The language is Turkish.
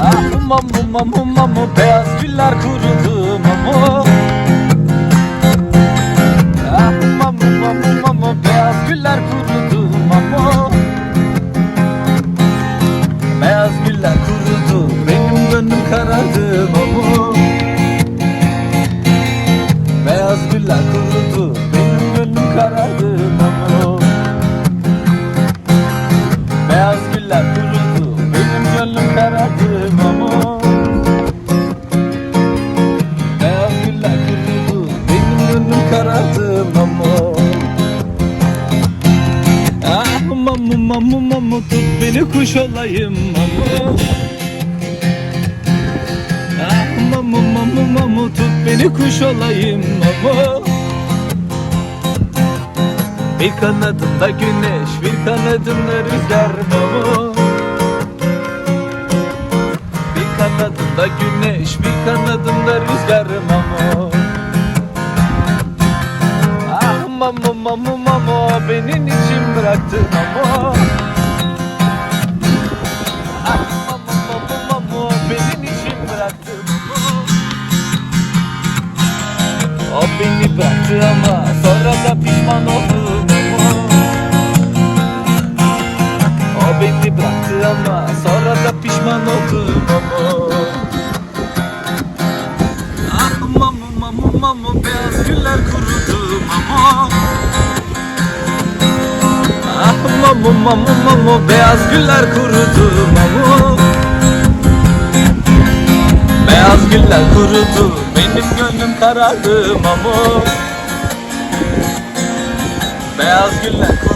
Ah mamu mamu mamu beyaz güller kurudu karardı mamu Beyaz güller kurudu benim gönlüm karardı mamu Beyaz güller kurudu Benim gönlüm karardı mamu Beyaz güller kurudu Benim gönlüm karardı mamu Ah mamu mamu mamu Tut beni kuş olayım mamu beni kuş olayım mamu bir kanadımda güneş, bir kanadımda rüzgar mamu Bir kanadımda güneş, bir kanadımda rüzgar mamu Ah mamu mamu mamu, benim için bıraktı mamu bıraktı ama sonra da pişman oldum. O beni bıraktı ama sonra da pişman oldum. Ama Ah mamu beyaz güller kurudu mamu. Ah mamu mamu mamu beyaz güller kurudu mamu güller kurudu Benim gönlüm karardı mamu Beyaz güller